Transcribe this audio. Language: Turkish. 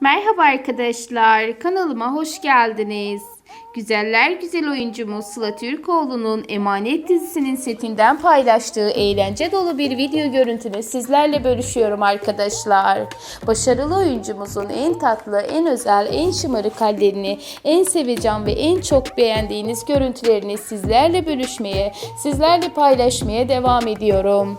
Merhaba arkadaşlar, kanalıma hoş geldiniz. Güzeller güzel oyuncumuz Sıla Türkoğlu'nun Emanet dizisinin setinden paylaştığı eğlence dolu bir video görüntümü sizlerle bölüşüyorum arkadaşlar. Başarılı oyuncumuzun en tatlı, en özel, en şımarık hallerini, en sevecen ve en çok beğendiğiniz görüntülerini sizlerle bölüşmeye, sizlerle paylaşmaya devam ediyorum.